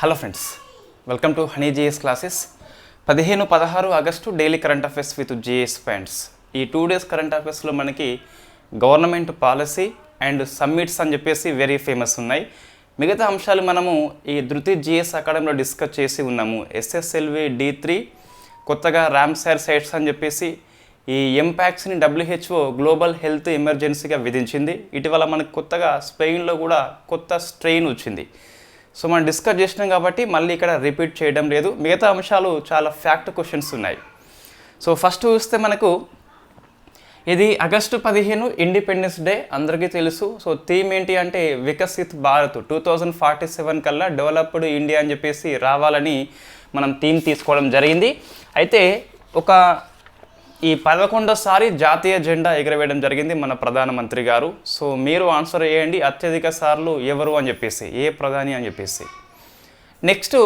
Hello friends welcome to honey GS classes. పదిహేను పదహారు August daily current affairs with GS points ఈ two days current అఫైర్స్లో మనకి government policy and summits అని చెప్పేసి వెరీ ఫేమస్ ఉన్నాయి. మిగతా అంశాలు మనము ఈ ధృతి జిఎస్ అకాడమీలో డిస్కస్ చేసి ఉన్నాము. ఎస్ఎస్ఎల్వి డి త్రీ కొత్తగా ర్యామ్సార్ సైట్స్ అని చెప్పేసి ఈ ఎంపాక్స్ని డబ్ల్యూహెచ్ఓ గ్లోబల్ హెల్త్ ఎమర్జెన్సీగా విధించింది. ఇటీవల మనకు కొత్తగా స్పెయిన్లో కూడా కొత్త స్ట్రెయిన్ వచ్చింది. సో మనం డిస్కస్ చేసినాం కాబట్టి మళ్ళీ ఇక్కడ రిపీట్ చేయడం లేదు. మిగతా అంశాలు చాలా ఫ్యాక్ట్ క్వశ్చన్స్ ఉన్నాయి. సో ఫస్ట్ చూస్తే మనకు ఇది ఆగస్టు పదిహేను ఇండిపెండెన్స్ డే అందరికీ తెలుసు. సో థీమ్ ఏంటి అంటే Viksit Bharat two thousand forty seven కల్లా డెవలప్డ్ ఇండియా అని చెప్పేసి రావాలని మనం థీమ్ తీసుకోవడం జరిగింది. అయితే ఒక ఈ పదకొండోసారి జాతీయ జెండా ఎగరవేయడం జరిగింది మన ప్రధానమంత్రి గారు. సో మీరు ఆన్సర్ చేయండి అత్యధిక సార్లు ఎవరు అని చెప్పేసి ఏ ప్రధాని అని చెప్పేసి. నెక్స్ట్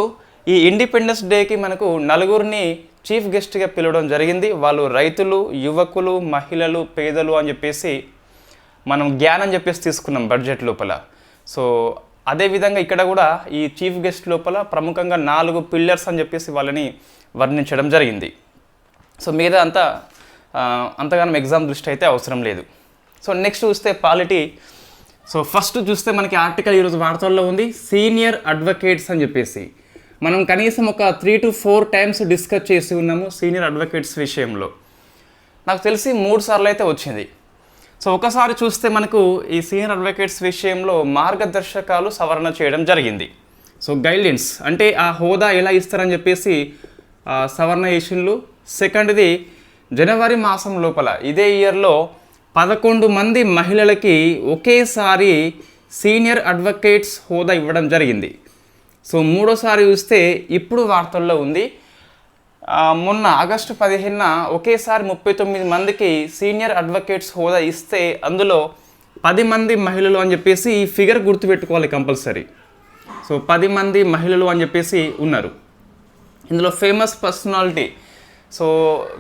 ఈ ఇండిపెండెన్స్ డేకి మనకు నలుగురిని చీఫ్ గెస్ట్గా పిలవడం జరిగింది. వాళ్ళు రైతులు యువకులు మహిళలు పేదలు అని చెప్పేసి మనం జ్ఞానం చెప్పేసి తీసుకున్నాం బడ్జెట్ లోపల. సో అదేవిధంగా ఇక్కడ కూడా ఈ చీఫ్ గెస్ట్ లోపల ప్రముఖంగా నాలుగు పిల్లర్స్ అని చెప్పేసి వాళ్ళని వర్ణించడం జరిగింది. సో మిగతా అంతా అంతగానం ఎగ్జామ్ దృష్టి అయితే అవసరం లేదు. సో నెక్స్ట్ చూస్తే పాలిటీ. సో ఫస్ట్ చూస్తే మనకి ఆర్టికల్ ఈరోజు వార్తల్లో ఉంది సీనియర్ అడ్వకేట్స్ అని చెప్పేసి. మనం కనీసం ఒక three to four times discuss చేసి ఉన్నాము సీనియర్ అడ్వకేట్స్ విషయంలో. నాకు తెలిసి మూడు సార్లు అయితే వచ్చింది. సో ఒకసారి చూస్తే మనకు ఈ సీనియర్ అడ్వకేట్స్ విషయంలో మార్గదర్శకాలు సవరణ చేయడం జరిగింది. సో గైడ్లైన్స్ అంటే ఆ హోదా ఎలా ఇస్తారని చెప్పేసి సవరణ చేసిండ్లు. సెకండ్ది జనవరి మాసం లోపల ఇదే ఇయర్లో పదకొండు మంది మహిళలకి ఒకేసారి సీనియర్ అడ్వకేట్స్ హోదా ఇవ్వడం జరిగింది. సో మూడోసారి చూస్తే ఇప్పుడు వార్తల్లో ఉంది. మొన్న ఆగస్టు పదిహేనున ఒకేసారి ముప్పై తొమ్మిది మందికి సీనియర్ అడ్వకేట్స్ హోదా ఇస్తే అందులో పది మంది మహిళలు అని చెప్పేసి ఈ ఫిగర్ గుర్తుపెట్టుకోవాలి కంపల్సరీ. సో పది మంది మహిళలు అని చెప్పేసి ఉన్నారు. ఇందులో famous personality so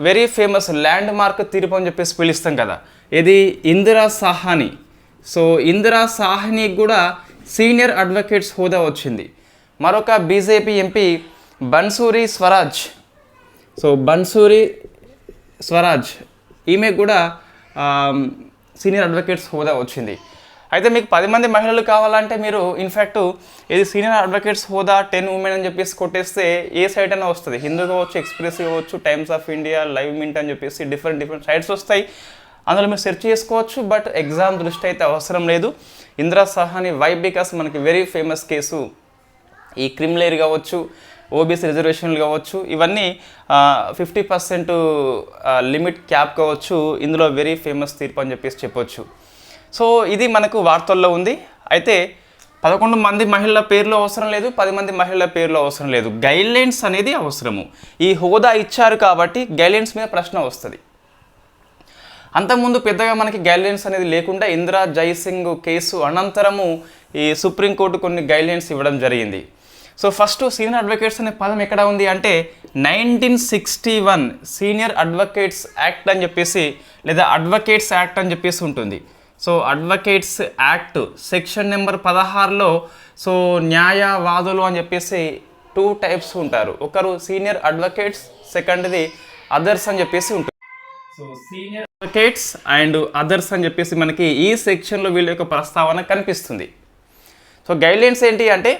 very famous landmark తీర్పు అని చెప్పేసి పిలుస్తాం కదా. ఇది ఇందిరా సాహాని. సో ఇందిరా సాహ్ని కూడా సీనియర్ అడ్వకేట్స్ హోదా వచ్చింది. మరొక BJP MP Bansuri Swaraj. So Bansuri Swaraj ఈమె కూడా సీనియర్ అడ్వకేట్స్ హోదా వచ్చింది. అయితే మీకు పది మంది మహిళలు కావాలంటే మీరు ఇన్ఫ్యాక్ట్ ఇది సీనియర్ అడ్వకేట్స్ హోదా టెన్ ఉమెన్ అని చెప్పేసి కొట్టేస్తే ఏ సైట్ అయినా వస్తుంది. హిందూ కావచ్చు ఎక్స్ప్రెస్ కావచ్చు Times of India live mint అని చెప్పేసి డిఫరెంట్ డిఫరెంట్ సైట్స్ వస్తాయి. అందులో మీరు సెర్చ్ చేసుకోవచ్చు బట్ ఎగ్జామ్ దృష్టి అయితే అవసరం లేదు. ఇందిరా సహాని వై బికాస్ మనకి వెరీ ఫేమస్ కేసు. ఈ క్రిమిలేర్ కావచ్చు ఓబీసీ రిజర్వేషన్లు కావచ్చు ఇవన్నీ ఫిఫ్టీ పర్సెంట్ లిమిట్ క్యాప్ కావచ్చు ఇందులో వెరీ ఫేమస్ తీర్పు అని చెప్పేసి చెప్పొచ్చు. సో ఇది మనకు వార్తల్లో ఉంది. అయితే పదకొండు మంది మహిళల పేర్లు అవసరం లేదు పది మంది మహిళల పేర్లు అవసరం లేదు. గైడ్లైన్స్ అనేది అవసరము. ఈ హోదా ఇచ్చారు కాబట్టి గైడ్లైన్స్ మీద ప్రశ్న వస్తుంది. అంతకుముందు పెద్దగా మనకి గైడ్లైన్స్ అనేది లేకుండా ఇందిరా జైసింగ్ కేసు అనంతరము ఈ సుప్రీంకోర్టు కొన్ని గైడ్లైన్స్ ఇవ్వడం జరిగింది. సో ఫస్ట్ సీనియర్ అడ్వకేట్స్ అనే పదం ఎక్కడ ఉంది అంటే nineteen sixty one senior advocates act అని చెప్పేసి లేదా అడ్వకేట్స్ యాక్ట్ అని చెప్పేసి ఉంటుంది. So advocates act section number పదహారులో సో న్యాయవాదులు అని చెప్పేసి టూ టైప్స్ ఉంటారు. ఒకరు సీనియర్ అడ్వకేట్స్ సెకండ్ది అదర్స్ అని చెప్పేసి ఉంటుంది. So senior advocates and others అని చెప్పేసి మనకి ఈ సెక్షన్లో వీళ్ళ యొక్క ప్రస్తావన కనిపిస్తుంది. సో గైడ్లైన్స్ ఏంటి అంటే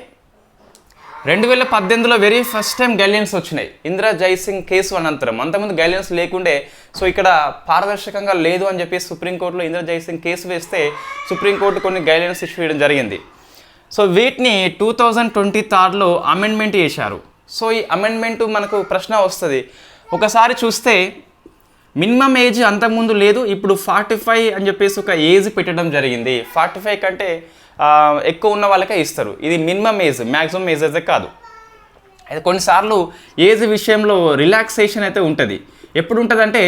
రెండు వేల పద్దెనిమిదిలో వెరీ ఫస్ట్ టైం గైడ్లైన్స్ వచ్చినాయి. ఇందిరా జైసింగ్ కేసు అనంతరం. అంతకుముందు గైడ్లైన్స్ లేకుండే సో ఇక్కడ పారదర్శకంగా లేదు అని చెప్పి సుప్రీంకోర్టులో ఇందిరా జైసింగ్ కేసు వేస్తే సుప్రీంకోర్టు కొన్ని గైడ్లైన్స్ ఇష్యూ చేయడం జరిగింది. సో వీటిని టూ థౌజండ్ ట్వంటీ థర్డ్లో అమెండ్మెంట్ చేశారు. సో ఈ అమెండ్మెంట్ మనకు ప్రశ్న వస్తుంది. ఒకసారి చూస్తే మినిమం ఏజ్ అంతకుముందు లేదు ఇప్పుడు ఫార్టీ ఫైవ్ అని చెప్పేసి ఒక ఏజ్ పెట్టడం జరిగింది. ఫార్టీ ఫైవ్ కంటే ఎక్కువ ఉన్న వాళ్ళకే ఇస్తారు. ఇది మినిమం ఏజ్ మ్యాక్సిమం ఏజ్ అయితే కాదు. అయితే కొన్నిసార్లు ఏజ్ విషయంలో రిలాక్సేషన్ అయితే ఉంటుంది. ఎప్పుడు ఉంటుందంటే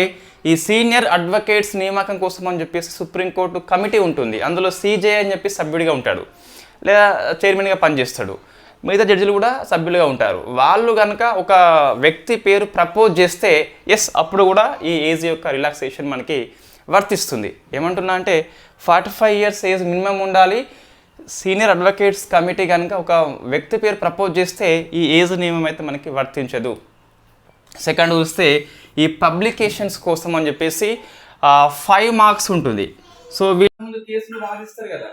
ఈ సీనియర్ అడ్వకేట్స్ నియామకం కోసం అని చెప్పేసి సుప్రీంకోర్టు కమిటీ ఉంటుంది. అందులో సీజే అని చెప్పి సభ్యుడిగా ఉంటాడు. లేదా చైర్మన్గా పనిచేస్తాడు. మిగతా జడ్జిలు కూడా సభ్యులుగా ఉంటారు. వాళ్ళు కనుక ఒక వ్యక్తి పేరు ప్రపోజ్ చేస్తే ఎస్ అప్పుడు కూడా ఈ ఏజ్ యొక్క రిలాక్సేషన్ మనకి వర్తిస్తుంది. ఏమంటున్నా అంటే forty five years age minimum ఉండాలి. సీనియర్ అడ్వకేట్స్ కమిటీ కనుక ఒక వ్యక్తి పేరు ప్రపోజ్ చేస్తే ఈ ఏజ్ నియమం అయితే మనకి వర్తించదు. సెకండ్ చూస్తే ఈ పబ్లికేషన్స్ కోసం అని చెప్పేసి ఫైవ్ మార్క్స్ ఉంటుంది. సో వీళ్ళ ముందు కేసులు వాదిస్తారు కదా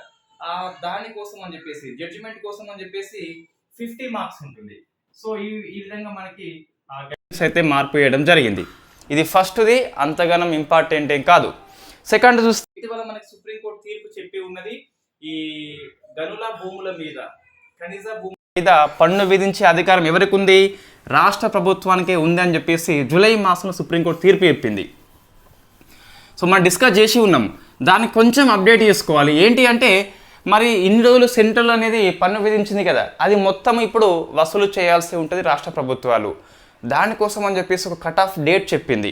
ఆ దానికోసం అని చెప్పేసి జడ్జిమెంట్ కోసం అని చెప్పేసి ఫిఫ్టీ మార్క్స్ ఉంటుంది. సో ఈ ఈ విధంగా మనకి అయితే మార్పు చేయడం జరిగింది. ఇది ఫస్ట్ది అంతగానం ఇంపార్టెంట్ ఏం కాదు. సెకండ్ చూస్తే ఇటీవల మనకి సుప్రీంకోర్టు తీర్పు చెప్పి ఉన్నది ఈ గనుల భూముల మీద ఖనిజ భూముల మీద పన్ను విధించే అధికారం ఎవరికి ఉంది రాష్ట్ర ప్రభుత్వానికే ఉంది అని చెప్పేసి జూలై మాసంలో సుప్రీంకోర్టు తీర్పు చెప్పింది. సో మనం డిస్కస్ చేసి ఉన్నాం. దాన్ని కొంచెం అప్డేట్ చేసుకోవాలి. ఏంటి అంటే మరి ఇన్ని రోజులు సెంట్రల్ అనేది పన్ను విధించింది కదా అది మొత్తం ఇప్పుడు వసూలు చేయాల్సి ఉంటుంది రాష్ట్ర ప్రభుత్వాలు. దానికోసం అని చెప్పేసి ఒక కట్ ఆఫ్ డేట్ చెప్పింది.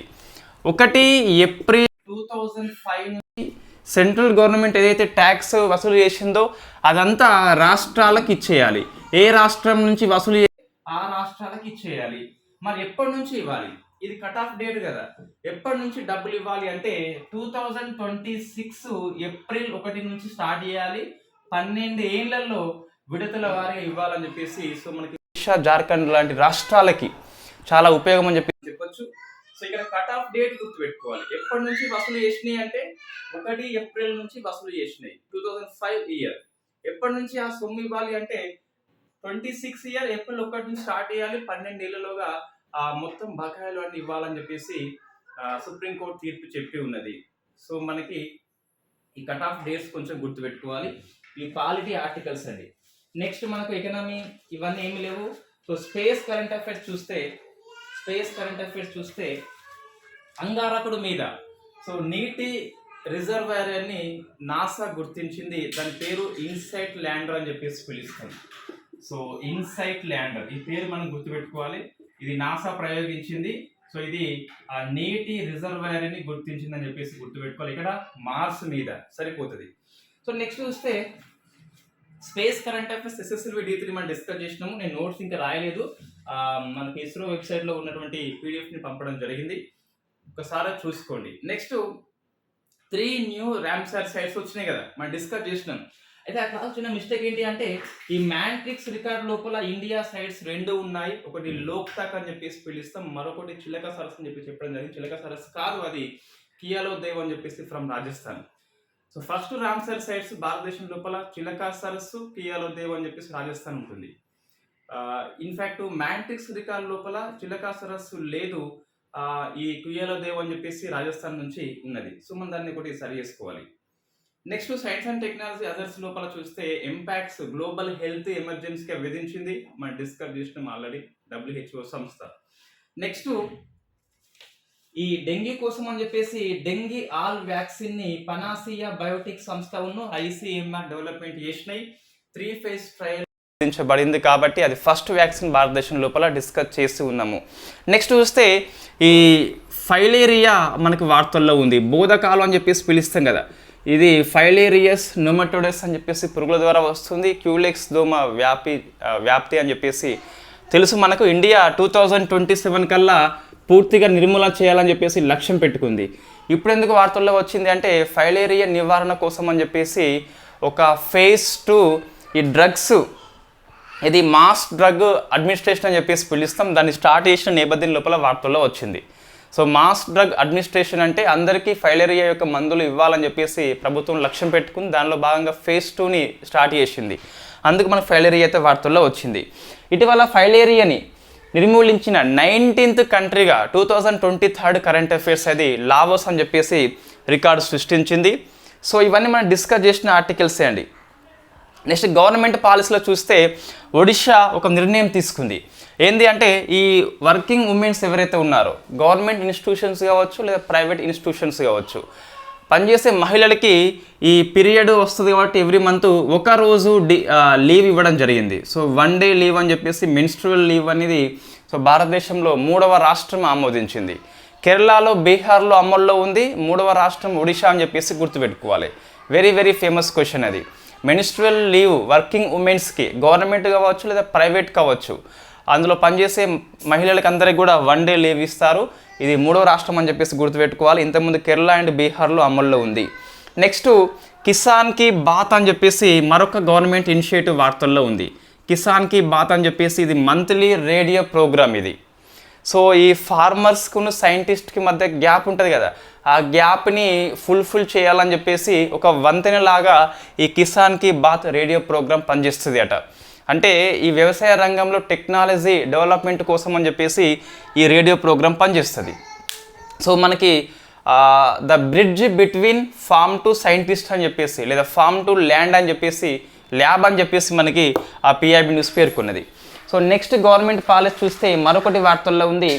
ఒకటి ఏప్రిల్ టూ థౌజండ్ ఫైవ్ నుంచి సెంట్రల్ గవర్నమెంట్ ఏదైతే ట్యాక్స్ వసూలు చేసిందో అదంతా రాష్ట్రాలకు ఇచ్చేయాలి. ఏ రాష్ట్రం నుంచి వసూలు చే- ఆ రాష్ట్రాలకు ఇచ్చేయాలి. మరి ఎప్పటి నుంచి ఇవ్వాలి? ఇది కట్ ఆఫ్ డేట్ కదా. ఎప్పటి నుంచి డబ్బులు ఇవ్వాలి అంటే two thousand twenty six April ఒకటి నుంచి స్టార్ట్ చేయాలి. పన్నెండు ఏళ్ళలో విడతల వారిగా ఇవ్వాలని చెప్పేసి సో మనకి ఒడిషా జార్ఖండ్ లాంటి రాష్ట్రాలకి చాలా ఉపయోగం అని చెప్పి సో ఇక్కడ కట్ ఆఫ్ డేట్ గుర్తు పెట్టుకోవాలి ఎప్పటి నుంచి వసూలు చేసినాయి అంటే ఒకటి ఏప్రిల్ నుంచి వసూలు చేసినాయి. టూ థౌజండ్ ఫైవ్ ఇయర్ ఎప్పటి నుంచి ఆ సొమ్ము ఇవ్వాలి అంటే ట్వంటీ సిక్స్ ఇయర్ ఏప్రిల్ ఒకటి నుంచి స్టార్ట్ చేయాలి. పన్నెండు ఏళ్ళలోగా ఆ మొత్తం బకాయిలు అన్ని ఇవ్వాలని చెప్పేసి సుప్రీంకోర్టు తీర్పు చెప్పి ఉన్నది. సో మనకి ఈ కట్ ఆఫ్ డేట్స్ కొంచెం గుర్తుపెట్టుకోవాలి. ఈ పాలిటీ ఆర్టికల్స్ అండి. నెక్స్ట్ మనకు ఎకనామీ ఇవన్నీ ఏమి లేవు. సో స్పేస్ కరెంట్ అఫైర్స్ చూస్తే స్పేస్ కరెంట్ అఫైర్స్ చూస్తే అంగారకుడు మీద. సో నీటి రిజర్వాయర్ని నాసా గుర్తించింది. దాని పేరు ఇన్సైట్ ల్యాండర్ అని చెప్పేసి పిలుస్తుంది. సో ఇన్సైట్ ల్యాండర్ ఈ పేరు మనం గుర్తుపెట్టుకోవాలి. ఇది నాసా ప్రయోగించింది. సో ఇది ఆ నీటి రిజర్వాయర్ అని గుర్తించిందని చెప్పేసి గుర్తుపెట్టుకోవాలి. ఇక్కడ మార్స్ మీద సరిపోతుంది. సో నెక్స్ట్ చూస్తే space current affairs SSLV D three మనం డిస్కస్ చేసినాము. నేను నోట్స్ ఇంకా రాయలేదు. మనకి ఇస్రో వెబ్సైట్లో ఉన్నటువంటి పీడిఎఫ్ని పంపడం జరిగింది. ఒకసారి చూసుకోండి. Next three new Ramsar sites వచ్చినాయి కదా. మనం డిస్కస్ చేసినాం. అయితే అక్కడ చిన్న మిస్టేక్ ఏంటి అంటే ఈ మ్యాట్రిక్స్ రికార్డ్ లోపల ఇండియా సైట్స్ రెండు ఉన్నాయి. ఒకటి లోక్తాక్ అని చెప్పేసి పిలుస్తాం. మరొకటి చిలక సరస్ అని చెప్పి చెప్పడం జరిగింది. చిలక సరస్సు కాదు అది కియాలో దేవ్ అని చెప్పేసి from Rajasthan. So first Ramsar sites భారతదేశం లోపల చిలక సరస్సు కియాలో దేవ్ అని చెప్పేసి రాజస్థాన్ ఉంటుంది. ఇన్ఫ్యాక్ట్ మ్యాట్రిక్స్ రికార్డ్ లోపల చిలకా సరస్సు లేదు ఈ కుయలో దేవ్ అని చెప్పేసి రాజస్థాన్ నుంచి ఉన్నది. సో మనం దాన్ని ఒకటి సరి చేసుకోవాలి. Next science and technology others లోపల చూస్తే ఎంపాక్స్ గ్లోబల్ హెల్త్ ఎమర్జెన్సీగా విధించింది. మనం డిస్కస్ చేసినాం ఆల్రెడీ డబ్ల్యూహెచ్ఓ సంస్థ. నెక్స్ట్ ఈ డెంగీ కోసం అని చెప్పేసి డెంగీ ఆల్ వ్యాక్సిన్ని పనాసియా బయోటిక్ సంస్థ ఉన్న ఐసీఎంఆర్ డెవలప్మెంట్ చేసినాయి. త్రీ ఫేజ్ ట్రయల్ అందించబడింది కాబట్టి అది ఫస్ట్ వ్యాక్సిన్ భారతదేశం లోపల డిస్కస్ చేసి ఉన్నాము. నెక్స్ట్ చూస్తే ఈ ఫైలేరియా మనకి వార్తల్లో ఉంది. బోధకాలం అని చెప్పేసి పిలుస్తాం కదా. ఇది ఫైలేరియస్ నొమటోడస్ అని చెప్పేసి పురుగుల ద్వారా వస్తుంది. క్యూలెక్స్ దోమ వ్యాపి వ్యాప్తి అని చెప్పేసి తెలుసు మనకు. India two thousand twenty seven కల్లా పూర్తిగా నిర్మూలన చేయాలని చెప్పేసి లక్ష్యం పెట్టుకుంది. ఇప్పుడు ఎందుకు వార్తల్లో వచ్చింది అంటే ఫైలేరియా నివారణ కోసం అని చెప్పేసి ఒక ఫేజ్ టూ ఈ డ్రగ్స్ ఇది మాస్ డ్రగ్ అడ్మినిస్ట్రేషన్ అని చెప్పేసి పిలుస్తాం. దాన్ని స్టార్ట్ చేసిన నేపథ్యం లోపల వార్తల్లో వచ్చింది. సో మాస్ డ్రగ్ అడ్మినిస్ట్రేషన్ అంటే అందరికీ ఫైలేరియా యొక్క మందులు ఇవ్వాలని చెప్పేసి ప్రభుత్వం లక్ష్యం పెట్టుకుని దానిలో భాగంగా ఫేజ్ టూని స్టార్ట్ చేసింది. అందుకు మన ఫైలేరియా అయితే వార్తల్లో వచ్చింది. ఇటీవల ఫైలేరియాని నిర్మూలించిన nineteenth కంట్రీగా two thousand twenty third current affairs అది లావోస్ అని చెప్పేసి రికార్డు సృష్టించింది. సో ఇవన్నీ మనం డిస్కస్ చేసిన ఆర్టికల్సే అండి. నెక్స్ట్ గవర్నమెంట్ పాలసీలో చూస్తే ఒడిషా ఒక నిర్ణయం తీసుకుంది. ఏంది అంటే ఈ వర్కింగ్ ఉమెన్స్ ఎవరైతే ఉన్నారో గవర్నమెంట్ ఇన్స్టిట్యూషన్స్ కావచ్చు లేదా ప్రైవేట్ ఇన్స్టిట్యూషన్స్ కావచ్చు పనిచేసే మహిళలకి ఈ పీరియడ్ వస్తుంది కాబట్టి ఎవ్రీ మంత్ ఒక రోజు డి లీవ్ ఇవ్వడం జరిగింది. సో వన్ డే లీవ్ అని చెప్పేసి మెన్స్ట్రువల్ లీవ్ అనేది సో భారతదేశంలో మూడవ రాష్ట్రం ఆమోదించింది. కేరళలో బీహార్లో అమల్లో ఉంది మూడవ రాష్ట్రం ఒడిషా అని చెప్పేసి గుర్తుపెట్టుకోవాలి. వెరీ వెరీ ఫేమస్ క్వశ్చన్ అది. మెనిస్ట్రల్ లీవ్ వర్కింగ్ ఉమెన్స్కి గవర్నమెంట్ కావచ్చు లేదా ప్రైవేట్ కావచ్చు. అందులో పనిచేసే మహిళలకు అందరికి కూడా వన్ డే లీవ్ ఇస్తారు. ఇది మూడో రాష్ట్రం అని చెప్పేసి గుర్తుపెట్టుకోవాలి. ఇంతకుముందు కేరళ అండ్ బీహార్లో అమల్లో ఉంది. నెక్స్ట్ కిసాన్కి బాత్ అని చెప్పేసి మరొక గవర్నమెంట్ ఇనిషియేటివ్ వార్తల్లో ఉంది. కిసాన్కి బాత్ అని చెప్పేసి ఇది మంత్లీ రేడియో ప్రోగ్రామ్ ఇది. సో ఈ ఫార్మర్స్కును సైంటిస్ట్కి మధ్య గ్యాప్ ఉంటుంది కదా. ఆ గ్యాప్ని ఫుల్ఫిల్ చేయాలని చెప్పేసి ఒక వంతెనలాగా ఈ కిసాన్కి బాత్ రేడియో ప్రోగ్రామ్ పనిచేస్తుంది అట. అంటే ఈ వ్యవసాయ రంగంలో టెక్నాలజీ డెవలప్మెంట్ కోసం అని చెప్పేసి ఈ రేడియో ప్రోగ్రామ్ పనిచేస్తుంది. సో మనకి the bridge between farm to scientist అని చెప్పేసి లేదా ఫామ్ టు ల్యాండ్ అని చెప్పేసి ల్యాబ్ అని చెప్పేసి మనకి ఆ పిఐబి న్యూస్ పేర్కొన్నది. సో నెక్స్ట్ గవర్నమెంట్ పాలసీ చూస్తే మరొకటి వార్తల్లో ఉంది.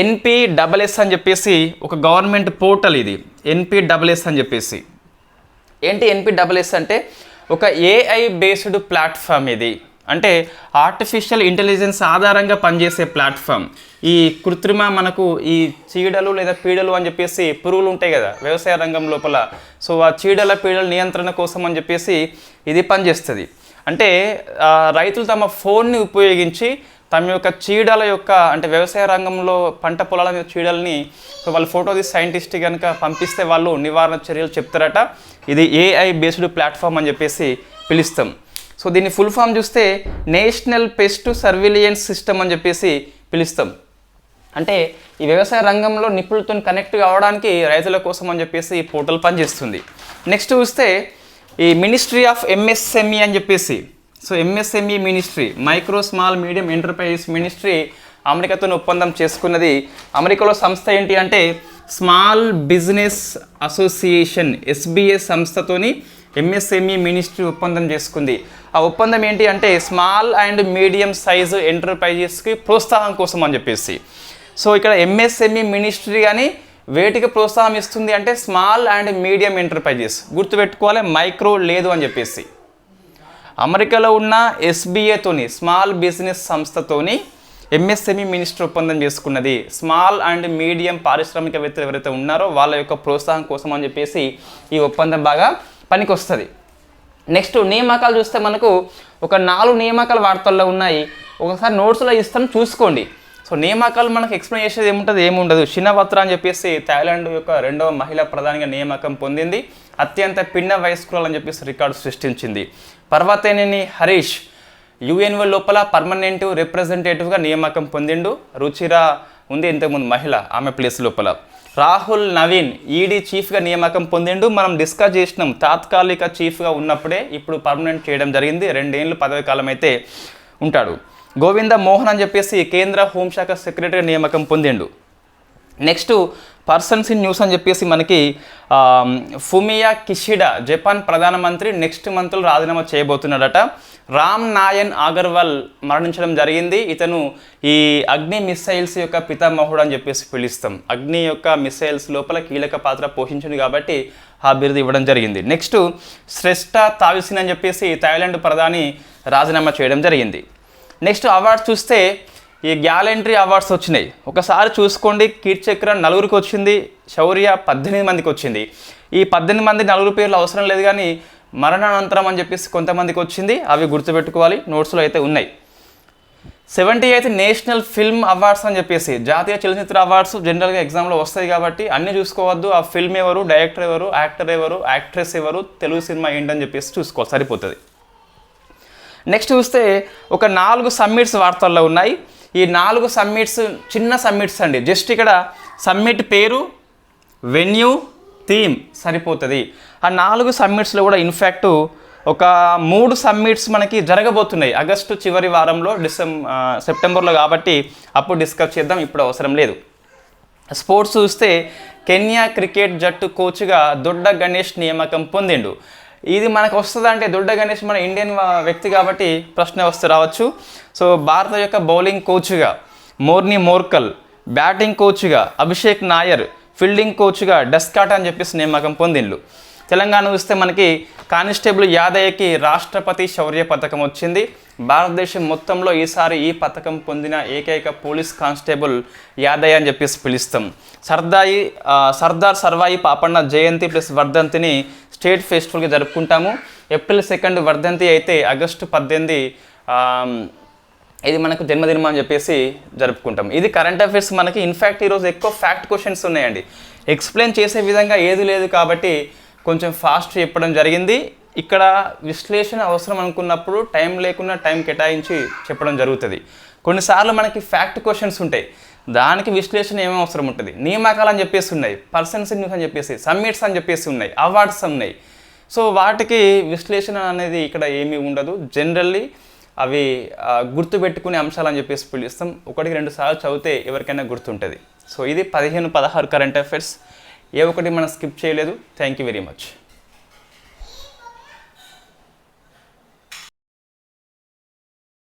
ఎన్పి డబల్ ఎస్ అని చెప్పేసి ఒక గవర్నమెంట్ పోర్టల్ ఇది. ఎన్పి డబల్ ఎస్ అని చెప్పేసి. ఏంటి ఎన్పి డబల్ ఎస్ అంటే? ఒక ఏఐ బేస్డ్ ప్లాట్ఫామ్ ఇది. అంటే ఆర్టిఫిషియల్ ఇంటెలిజెన్స్ ఆధారంగా పనిచేసే ప్లాట్ఫామ్ ఈ కృత్రిమ మనకు ఈ చీడలు లేదా పీడలు అని చెప్పేసి పురుగులు ఉంటాయి కదా వ్యవసాయ రంగం లోపల. సో ఆ చీడల పీడల నియంత్రణ కోసం అని చెప్పేసి ఇది పనిచేస్తుంది. అంటే రైతులు తమ ఫోన్ని ఉపయోగించి తమ యొక్క చీడల యొక్క అంటే వ్యవసాయ రంగంలో పంట పొలాల మీద చీడల్ని సో వాళ్ళు ఫోటో తీసి సైంటిస్ట్ కనుక పంపిస్తే వాళ్ళు నివారణ చర్యలు చెప్తారట. ఇది ఏఐ బేస్డ్ ప్లాట్ఫామ్ అని చెప్పేసి పిలుస్తాం. సో దీన్ని ఫుల్ ఫామ్ చూస్తే నేషనల్ పెస్ట్ సర్విలియన్స్ సిస్టమ్ అని చెప్పేసి పిలుస్తాం. అంటే ఈ వ్యవసాయ రంగంలో నిపుణులతో కనెక్ట్ కావడానికి రైతుల కోసం అని చెప్పేసి ఈ పోర్టల్ పనిచేస్తుంది. నెక్స్ట్ చూస్తే ఈ మినిస్ట్రీ ఆఫ్ ఎంఎస్ఎంఈ అని చెప్పేసి so MSME ministry micro small medium enterprises ministry అమెరికాతో ఒప్పందం చేసుకున్నది. అమెరికాలో సంస్థ ఏంటి అంటే స్మాల్ బిజినెస్ అసోసియేషన్ ఎస్బిఎస్ సంస్థతోని ఎంఎస్ఎంఈ మినిస్ట్రీ ఒప్పందం చేసుకుంది. ఆ ఒప్పందం ఏంటి అంటే స్మాల్ అండ్ మీడియం సైజు ఎంటర్ప్రైజెస్కి ప్రోత్సాహం కోసం అని చెప్పేసి. సో ఇక్కడ ఎంఎస్ఎంఈ మినిస్ట్రీ కానీ వేటికి ప్రోత్సాహం ఇస్తుంది అంటే స్మాల్ అండ్ మీడియం ఎంటర్ప్రైజెస్. గుర్తుపెట్టుకోవాలి మైక్రో లేదు అని చెప్పేసి. అమెరికాలో ఉన్న ఎస్బీఏతోని స్మాల్ బిజినెస్ సంస్థతోని ఎంఎస్ఎంఈ మినిస్టర్ ఒప్పందం చేసుకున్నది. స్మాల్ అండ్ మీడియం పారిశ్రామికవేత్తలు ఎవరైతే ఉన్నారో వాళ్ళ యొక్క ప్రోత్సాహం కోసం అని చెప్పేసి ఈ ఒప్పందం బాగా పనికొస్తుంది. నెక్స్ట్ నియామకాలు చూస్తే మనకు ఒక నాలుగు నియామకాలు వార్తల్లో ఉన్నాయి. ఒకసారి నోట్స్లో ఇస్తాం చూసుకోండి. సో నియామకాలు మనకు ఎక్స్ప్లెయిన్ చేసేది ఏముంటుంది? ఏముండదు. షినవత్ర అని చెప్పేసి థాయిలాండ్ యొక్క రెండవ మహిళా ప్రధానిగా నియామకం పొందింది. అత్యంత పిన్న వయస్కురాలు అని చెప్పేసి రికార్డు సృష్టించింది. పర్వతేనేని హరీష్ యుఎన్ఓ లోపల పర్మనెంట్ రిప్రజెంటేటివ్గా నియామకం పొందిండు. రుచిరా ఉంది ఇంతకుముందు మహిళ ఆమె ప్లేస్ లోపల. రాహుల్ నవీన్ ఈడీ చీఫ్గా నియామకం పొందిండు. మనం డిస్కస్ చేసినాం. తాత్కాలిక చీఫ్గా ఉన్నప్పుడే ఇప్పుడు పర్మనెంట్ చేయడం జరిగింది. రెండేళ్ళు పదవి కాలం అయితే ఉంటాడు. గోవింద మోహన్ అని చెప్పేసి కేంద్ర హోంశాఖ సెక్రటరీ నియామకం పొందిండు. నెక్స్ట్ పర్సన్స్ ఇన్ న్యూస్ అని చెప్పేసి మనకి ఫుమియా కిషిడా జపాన్ ప్రధానమంత్రి నెక్స్ట్ మంత్లో రాజీనామా చేయబోతున్నాడట. రామ్ నాయన్ అగర్వాల్ మరణించడం జరిగింది. ఇతను ఈ అగ్ని మిసైల్స్ యొక్క పితామహుడు అని చెప్పేసి పిలుస్తాం. అగ్ని యొక్క మిసైల్స్ లోపల కీలక పాత్ర పోషించింది కాబట్టి ఆ బిరుదు ఇవ్వడం జరిగింది. నెక్స్ట్ శ్రేష్ఠ తావిసిన్ అని చెప్పేసి థాయిలాండ్ ప్రధాని రాజీనామా చేయడం జరిగింది. నెక్స్ట్ అవార్డ్స్ చూస్తే ఈ గ్యాలెంట్రీ అవార్డ్స్ వచ్చినాయి. ఒకసారి చూసుకోండి కీర్చక్ర నలుగురికి వచ్చింది శౌర్య పద్దెనిమిది మందికి వచ్చింది. ఈ పద్దెనిమిది మంది నలుగురు పేర్లు అవసరం లేదు కానీ మరణానంతరం అని చెప్పేసి కొంతమందికి వచ్చింది అవి గుర్తుపెట్టుకోవాలి నోట్స్లో అయితే ఉన్నాయి. Seventy eighth national film awards అని చెప్పేసి జాతీయ చలనచిత్ర అవార్డ్స్ జనరల్గా ఎగ్జామ్లో వస్తాయి కాబట్టి అన్నీ చూసుకోవద్దు ఆ ఫిల్మ్ ఎవరు డైరెక్టర్ ఎవరు యాక్టర్ ఎవరు యాక్ట్రెస్ ఎవరు తెలుగు సినిమా ఏంటని చెప్పేసి చూసుకోవాలి సరిపోతుంది. నెక్స్ట్ చూస్తే ఒక నాలుగు సమ్మిట్స్ వార్తల్లో ఉన్నాయి. ఈ నాలుగు సమ్మిట్స్ చిన్న సమ్మిట్స్ అండి. జస్ట్ ఇక్కడ సమ్మిట్ పేరు వెన్యూ థీమ్ సరిపోతుంది. ఆ నాలుగు సమ్మిట్స్లో కూడా ఇన్ఫ్యాక్ట్ ఒక మూడు సమ్మిట్స్ మనకి జరగబోతున్నాయి. ఆగస్టు చివరి వారంలో డిసెం సెప్టెంబర్లో కాబట్టి అప్పుడు డిస్కస్ చేద్దాం ఇప్పుడు అవసరం లేదు. స్పోర్ట్స్ చూస్తే కెన్యా క్రికెట్ జట్టు కోచ్గా దొడ్డ గణేష్ నియామకం పొందిండు. ఇది మనకు వస్తుంది అంటే దొడ్డ గణేష్ మన ఇండియన్ వ్యక్తి కాబట్టి ప్రశ్న వస్తే రావచ్చు. సో భారత యొక్క బౌలింగ్ కోచ్గా మోర్ని మోర్కల్ బ్యాటింగ్ కోచ్గా అభిషేక్ నాయర్ ఫీల్డింగ్ కోచ్గా డస్కాట్ అని చెప్పేసి నియామకం పొందిండు తెలంగాణ చూస్తే మనకి కానిస్టేబుల్ యాదయ్యకి రాష్ట్రపతి శౌర్య పథకం వచ్చింది. భారతదేశం మొత్తంలో ఈసారి ఈ పథకం పొందిన ఏకైక పోలీస్ కానిస్టేబుల్ యాదయ్య అని చెప్పేసి పిలుస్తాం. సర్దాయి సర్దార్ సర్వాయి పాపన్న జయంతి ప్లస్ వర్ధంతిని స్టేట్ ఫెస్టివల్గా జరుపుకుంటాము. ఏప్రిల్ సెకండ్ వర్ధంతి అయితే ఆగస్టు పద్దెనిమిది ఇది మనకు జన్మదినం అని చెప్పేసి జరుపుకుంటాం. ఇది కరెంట్ అఫైర్స్ మనకి ఇన్ఫ్యాక్ట్ ఈరోజు ఎక్కువ ఫ్యాక్ట్ క్వశ్చన్స్ ఉన్నాయండి. ఎక్స్ప్లెయిన్ చేసే విధంగా ఏది లేదు కాబట్టి కొంచెం ఫాస్ట్ చెప్పడం జరిగింది. ఇక్కడ విశ్లేషణ అవసరం అనుకున్నప్పుడు టైం లేకుండా టైం కేటాయించి చెప్పడం జరుగుతుంది. కొన్నిసార్లు మనకి ఫ్యాక్ట్ క్వశ్చన్స్ ఉంటాయి. దానికి విశ్లేషణ ఏమేమి అవసరం ఉంటుంది. నియామకాలు అని చెప్పేసి ఉన్నాయి. పర్సన్స్ న్యూస్ అని చెప్పేసి సమ్మిట్స్ అని చెప్పేసి ఉన్నాయి. అవార్డ్స్ ఉన్నాయి. సో వాటికి విశ్లేషణ అనేది ఇక్కడ ఏమీ ఉండదు. జనరల్లీ అవి గుర్తుపెట్టుకునే అంశాలు అని చెప్పేసి పిలుస్తాం. ఒకటికి రెండు సార్లు చదివితే ఎవరికైనా గుర్తుంటుంది. సో ఇది పదిహేను పదహారు కరెంట్ అఫైర్స్ ఏ ఒకటి మనం స్కిప్ చేయలేదు. Thank you very much